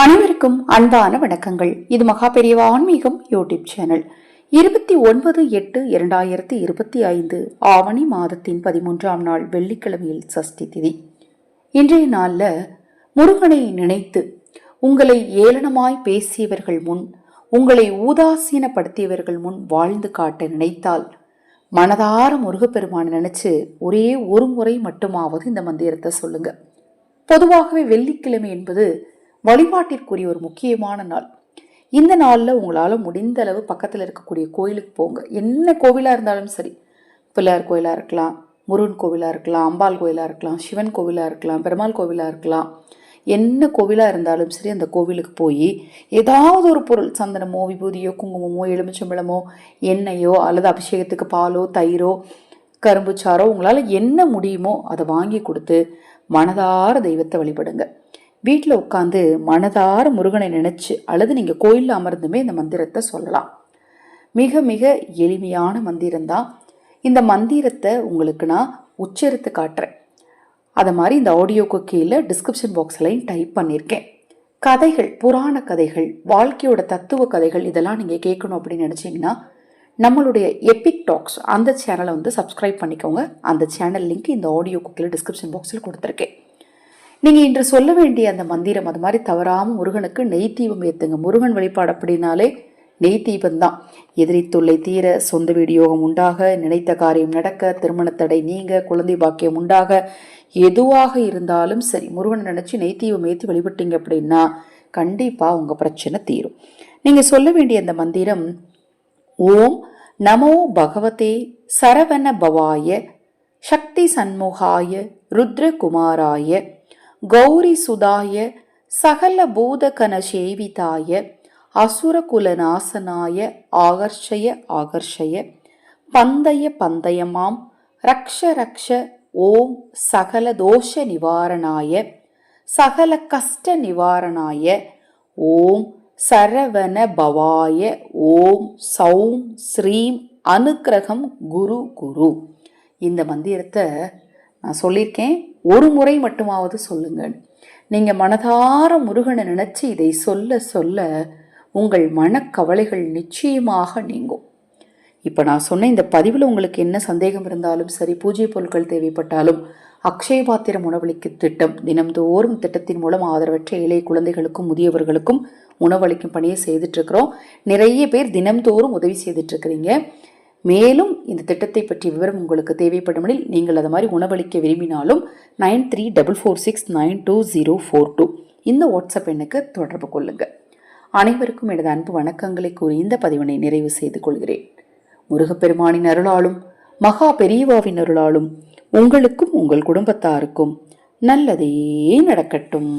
அனைவருக்கும் அன்பான வணக்கங்கள். இது மகா பெரியவா ஆன்மீகம் யூடியூப் சேனல். இருபத்தி ஒன்பது எட்டு இரண்டாயிரத்தி இருபத்தி ஐந்து ஆவணி மாதத்தின் பதிமூன்றாம் நாள் வெள்ளிக்கிழமையில் சஷ்டி திதி. இன்றைய நாளில் முருகனை நினைத்து உங்களை ஏளனமாய் பேசியவர்கள் முன் உங்களை ஊதாசீனப்படுத்தியவர்கள் முன் வாழ்ந்து காட்ட நினைத்தால் மனதார முருகப்பெருமானை நினைச்சு ஒரே ஒரு முறை மட்டுமாவது இந்த மந்திரத்தை சொல்லுங்க. பொதுவாகவே வெள்ளிக்கிழமை என்பது வழிபாட்டிற்குரிய ஒரு முக்கியமான நாள். இந்த நாளில் உங்களால் முடிந்த அளவு பக்கத்தில் இருக்கக்கூடிய கோயிலுக்கு போங்க. என்ன கோவிலாக இருந்தாலும் சரி. பிள்ளையார் கோயிலாக இருக்கலாம் முருகன் கோவிலாக இருக்கலாம் அம்பாள் கோயிலாக இருக்கலாம் சிவன் கோவிலாக இருக்கலாம் பெருமாள் கோவிலாக இருக்கலாம். என்ன கோவிலாக இருந்தாலும் சரி அந்த கோவிலுக்கு போய் ஏதாவது ஒரு பொருள் சந்தனமோ விபூதியோ குங்குமமோ எலுமிச்சம்பழமோ எண்ணெயோ அல்லது அபிஷேகத்துக்கு பாலோ தயிரோ கரும்புச்சாரோ உங்களால் என்ன முடியுமோ அதை வாங்கி கொடுத்து மனதார தெய்வத்தை வழிபடுங்க. வீட்டில் உட்காந்து மனதார முருகனை நினச்சி அல்லது நீங்கள் கோயிலில் அமர்ந்துமே இந்த மந்திரத்தை சொல்லலாம். மிக மிக எளிமையான மந்திரம்தான். இந்த மந்திரத்தை உங்களுக்கு நான் உச்சரித்து காட்டுறேன். அதை மாதிரி இந்த ஆடியோக்கு கீழே டிஸ்கிரிப்ஷன் பாக்ஸ்லையும் டைப் பண்ணியிருக்கேன் கதைகள் புராண கதைகள் வாழ்க்கையோட தத்துவ கதைகள் இதெல்லாம் நீங்கள் கேட்கணும் அப்படின்னு நினச்சிங்கன்னா நம்மளுடைய எபிக் டாக்ஸ் அந்த சேனலை வந்து சப்ஸ்கிரைப் பண்ணிக்கோங்க. அந்த சேனல் லிங்க் இந்த ஆடியோக்கு கீழே டிஸ்கிரிப்ஷன் பாக்ஸில் கொடுத்துருக்கேன். நீங்கள் இன்று சொல்ல வேண்டிய அந்த மந்திரம் அது மாதிரி தவறாமல் முருகனுக்கு நெய் தீபம் ஏற்றுங்க முருகன் வழிபாடு அப்படின்னாலே நெய் தீபம் தான் எதிரி தொல்லை தீர சொந்த வீடியோகம் உண்டாக நினைத்த காரியம் நடக்க திருமணத்தடை நீங்க குழந்தை பாக்கியம் உண்டாக எதுவாக இருந்தாலும் சரி முருகன் நினச்சி நெய் தீபம் ஏற்றி வழிபட்டீங்க அப்படின்னா கண்டிப்பாக உங்கள் பிரச்சனை தீரும். நீங்கள் சொல்ல வேண்டிய அந்த மந்திரம் ஓம் நமோ பகவதே சரவண பவாய சக்தி சண்முகாய ருத்ரகுமாராய கௌரி சுதாய சகல பூதகன சேவிதாய அசுரகுலநாசனாய ஆகர்ஷய ஆகர்ஷய பந்தய பந்தயமாம் ரக்ஷ ரக்ஷ ஓம் சகல தோஷ நிவாரணாய சகல கஷ்ட நிவாரணாய ஓம் சரவண பவாய ஓம் சௌம் ஸ்ரீம் அனுக்கிரகம் குரு குரு. இந்த மந்திரத்தை நான் சொல்லியிருக்கேன். ஒரு முறை மட்டுமாவது சொல்லுங்கள் நீங்கள் மனதார முருகனை நினச்சி இதை சொல்ல சொல்ல உங்கள் மனக்கவலைகள் நிச்சயமாக நீங்கும். இப்போ நான் சொன்ன இந்த பதிவில் உங்களுக்கு என்ன சந்தேகம் இருந்தாலும் சரி பூஜை பொருட்கள் தேவைப்பட்டாலும் அக்ஷய பாத்திரம் உணவளிக்கும் திட்டம் தினம்தோறும் திட்டத்தின் மூலம் ஆதரவற்ற ஏழை குழந்தைகளுக்கும் முதியவர்களுக்கும் உணவளிக்கும் பணியை செய்துட்ருக்குறோம் நிறைய பேர் தினம்தோறும் உதவி செய்துட்ருக்குறீங்க மேலும் இந்த திட்டத்தை பற்றிய விவரம் உங்களுக்கு தேவைப்படுமெனில் நீங்கள் அதை மாதிரி உணவளிக்க விரும்பினாலும் nine three double four six nine two zero four two இந்த வாட்ஸ்அப் எண்ணுக்கு தொடர்பு கொள்ளுங்கள் அனைவருக்கும் எனது அன்பு வணக்கங்களை கூறி இந்த பதிவினை நிறைவு செய்து கொள்கிறேன். முருகப்பெருமானின் அருளாலும் மகா பெரியவாவின் அருளாலும் உங்களுக்கும் உங்கள் குடும்பத்தாருக்கும் நல்லதே நடக்கட்டும்.